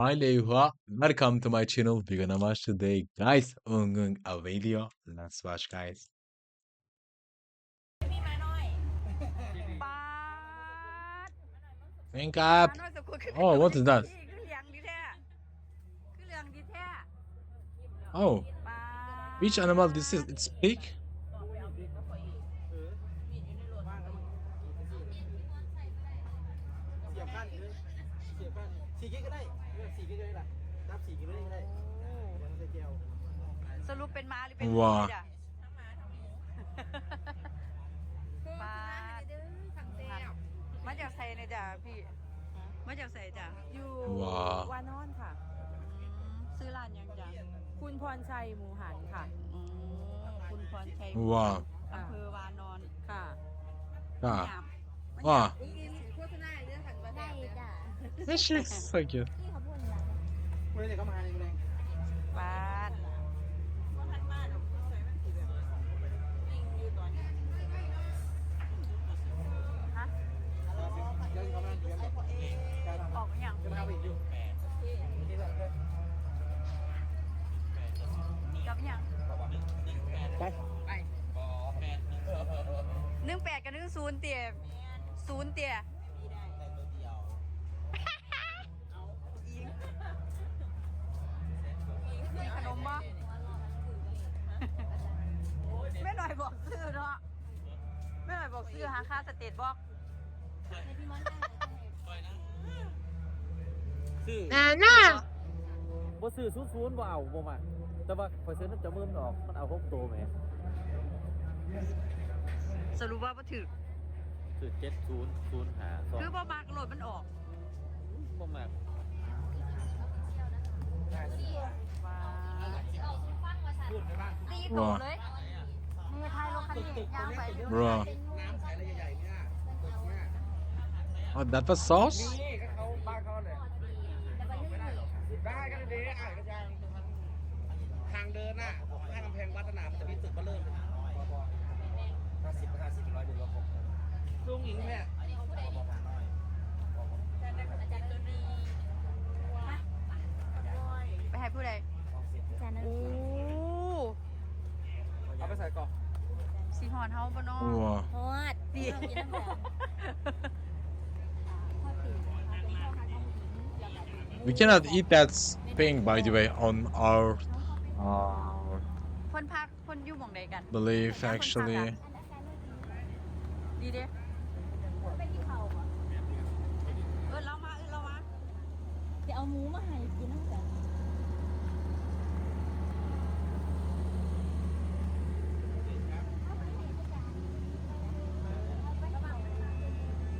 Hi Lehua, welcome to my channel. We're gonna watch today, guys, on a video. Let's watch, guys. Think up. Oh, what is that? Oh, which animal this is? It's pig. เป็นม้าหรือเป็นว้าผีจ้ะปาดมาจากไซนะจ้ะพี่ มาจากไซจ้ะอยู่ว้าววานอนค่ะอืมซื้อร้านยังจ้ะคุณพรชัยหมูหันค่ะอืมคุณพรชัย Wow. อำเภอวานอนค่ะ Ah. หยาบ Wow. ได้จ้ะ This is so cute. พี่เขาพูดอะไรเมื่อไหร่เขามาในแรงปา นึ่งแปดกับหนึ่งศูนย์เตี๋ยศูนย์เตี๋ยอิงมีขนมบ่แม่หน่อยบอกซื้อเนาะแม่หน่อยบอกซื้อหาค่าสเตทบอกให้พี่มอนได้เลยซื้อ Nana. บ่ซื้อศูนย์ศูนย์บ่เอาบ่มาแต่ว่าพอซื้อน้ำจะมือมันออกมันเอาหกตัวไหม สรุปว่าบ่ถือซื้อเจ็ดศูนย์ศูนย์หาสองคือบ่มากโหลดมันออกบ่มาว้าตีโตเลยมือท้ายรถคันนี้ย่างไป Bro. น้ำใสอะไรใหญ่ๆเนี่ย Oh, that was sauce? นี่ก็เขาบ้านเขาเลยได้ก็ดีอะก็ยังทางเดินน่ะข้างกำแพงวัดสนามจะมีตึกมาเริ่มห้าสิบห้าสิบร้อยเดือนละครบลุงหญิงแม่ ไปให้ผู้ใด จานนั้น โอ้ เอาไปใส่กล่อง สีห อนเฮาบ่เนาะ Wow. ฮอดดีกินน้ำแบบทอดปีกเป็นข้าวขาข้าวหมู We cannot eat that thing, by the way, on our uh, เพิ่นพักเพิ่นอยู่หม่องใดกัน belief, actually. ดีเด้เป็นที่เขาอะเออเรามาเออเรามาจะเอาหมูมาให้กินน้ำแบบ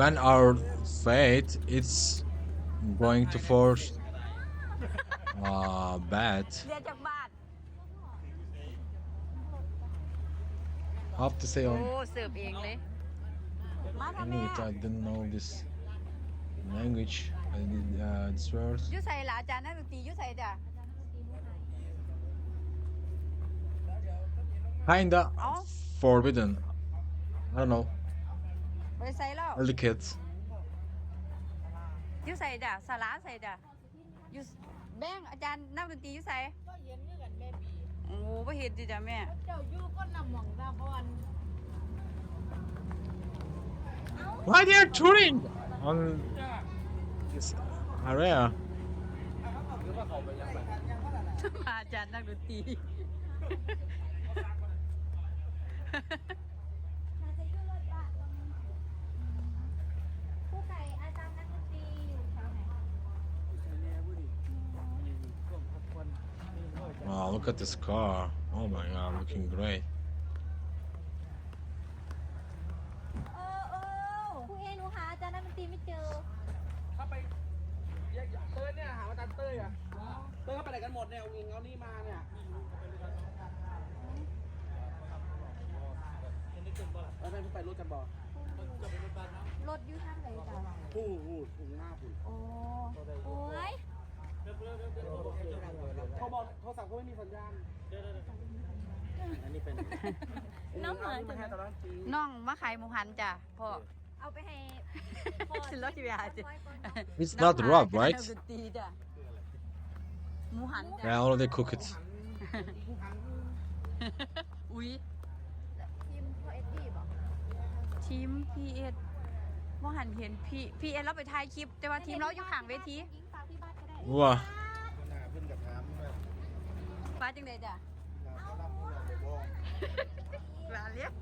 When our fate is going to force uh, bad, เรียนจากบ้าน how to say โอ้ on เสิร์ฟเองเลย มาทำแม่ English? I didn't know this language. I did uh, this word. อยู่ใส่หลาอาจารย์นักดนตรีอยู่ใส่จ้ะ Kinda Oh. forbidden. I don't know. ไปใส่แล้ว Delicate. อยู่ใส่จ้ะสาระใส่จ้ะอยู่แบงค์อาจารย์นักดนตรีอยู่ใส่ก็เย็นด้วยกันแม่บีโอ้บ่เห็นจิจ้ะแม่เจ้าอยู่ก็นำหมองตาบอน Why they are touring on this area? มาอาจารย์นักดนตรี น่าจะอยู่รถบ้านผู้ไก่อาจารย์นักดนตรีอยู่แถวไหน Wow, look at this car. Oh my god, looking great. เออเออผู้เอหนูหาอาจารย์นักดนตรีไม่เจอเข้าไปเต้ยเนี่ยหาว่าจันเต้ยอะเต้ยเขาไปไหนกันหมดเนี่ยเอาเงินเอานี่มาเนี่ยแล้วท่านไปรถกันบ่รถอยู่ทางไหนจ้ะผู้ผู้ผู้หน้าผู้โอ้โอ้ย เดี๋ยวเดี๋ยวเดี๋ยวโทรบอกโทรศัพท์ก็ไม่มีสัญญาณเดี๋ยวเดี๋ยวเดี๋ยวอันนี้เป็นน้ำหมามาจะให้ตลอดปีน้องมาขายหมูหันจ้ะพ่อ เอาไปให้พ่อสิรถจีบยาจ้ะ It's not Rob, right? นักดนจ้ะหมูหัน Yeah, all of they cook it. อุ้ยทีมพ่อเอ็ดดี้บอกทีมพีเอสว่าหันเห็นพีพีเอสเราไปถ่ายคลิป แต่ว่าทีมเราอยู่ข้างเวที ยิงฝากพี่บ้านก็ได้ Wow. หน้าเพิ่นกับถามว่าฟ้าจังไดจ้ะเราเขารับผู้ใหญ่ไปบอกลาเลี้ยว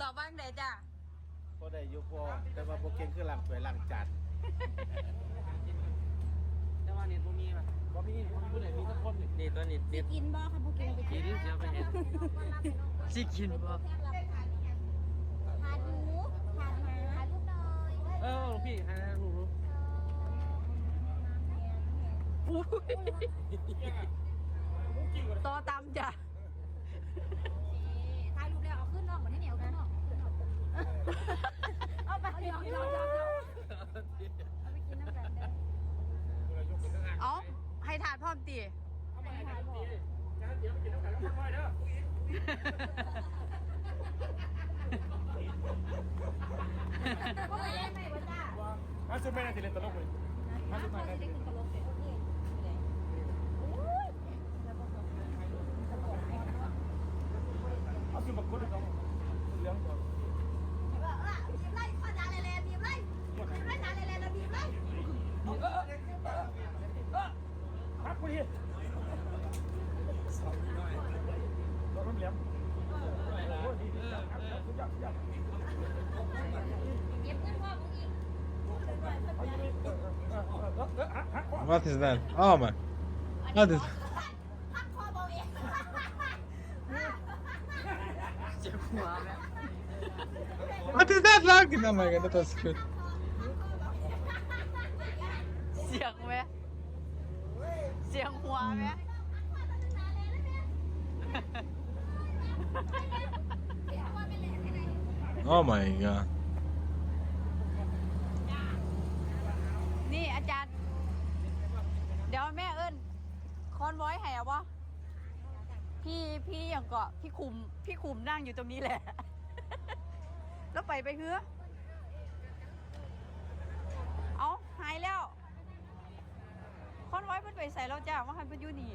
ตอบบ้างไดจ้ะพอได้อยุพอแต่ว่าโปรเกงคือหลังสวยหลังจัดแต่ว่านี่บ่มีป่ะบ่มีบ่มีผู้ใดมีสักคนนี่นี่ตัวนี้สิเด็ดกินบ่ค่ะบุกินไปกิกินนเดี๋ยวไปเห็นสิกินบ่ทานหมูทานหมาทานลูกน้อยเออลูกพี่ให้ลูกรู้ อุ้ยต่อตามจ้ะทายลูกแล้วเอาขึ้นนอกเหมือนที่เหนียวกันนอกเอาไปเดี๋ยวเดี๋ยวเดี๋ยวเอาไปกินน้ำกันเด้อเอาให้ถาดพร้อมตีทานบ่ก็ไม่ได้ไม่ว่าจ้ามาสุดไม่น่าจะเล่นตลกเลยมาสุดท้ายได้กินกะโหลกเป็ดนี่โอ้ย เอาสุดมาคุดเขาเรื่องบีบไล่ข้อจานเลยเลยบีบไล่บีบไล่จานเลยเลยแล้วบีบไล่ครับคุณเรามเหลี่ยมโอ้ดีดีจังครับสุดยอดสุดยอดเก็บเงินพ่อมึงอีกเอาอยู่นี่ออเออเออเออเออฮะฮะ What is that? Oh my. What is พักคอเบาเอง เจ็บหัวแม่ What is that like? Oh my god, that was good. เสียงแม่เสียงหัวแม่ Oh my god. นี่อาจารย์ เดี๋ยวแม่เอิ้นคอนไว้ให้อะวะพี่พี่อย่างเกาะพี่คุมพี่คุมนั่งอยู่ตรงนี้แหละ แล้วไปไปเฮือเอาหายแล้ว คอนไว้เพิ่นไปใส่เราจ้าว่าหันเพิ่นอยู่นี่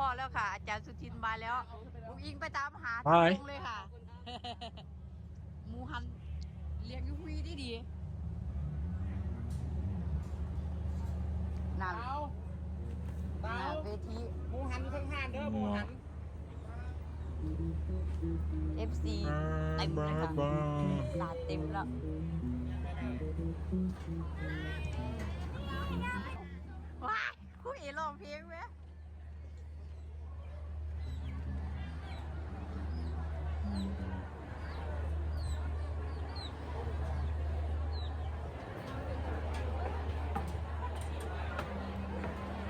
พอแล้วค่ะ อาจารย์สุทินมาแล้วลุงอิงไปตามหาไปทุกวงเลยค่ะหมูหันเลี้ยงอยูวีได้ดีนั่น เตาเตานั่นเวที หมูหันอยู่ข้างๆเด้อหมูหัน FC เต็มเลยค่ะลาดเต็มแล้วว้ายคุยร้องเพลงไหม Wow. He's going for stage right now. วัดบงสามัคคีอำเภอวานอนนิวาสจังหวัดสกลนครมา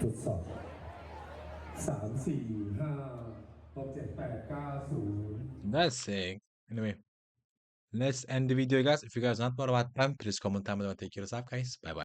จุดสองสามสี่ห้าหกเจ็ดแปดเก้าศูนย์ That's sick. Anyway, let's end the video, guys. If you guys want more about them, please comment down below. Take care of yourself, guys. Bye bye.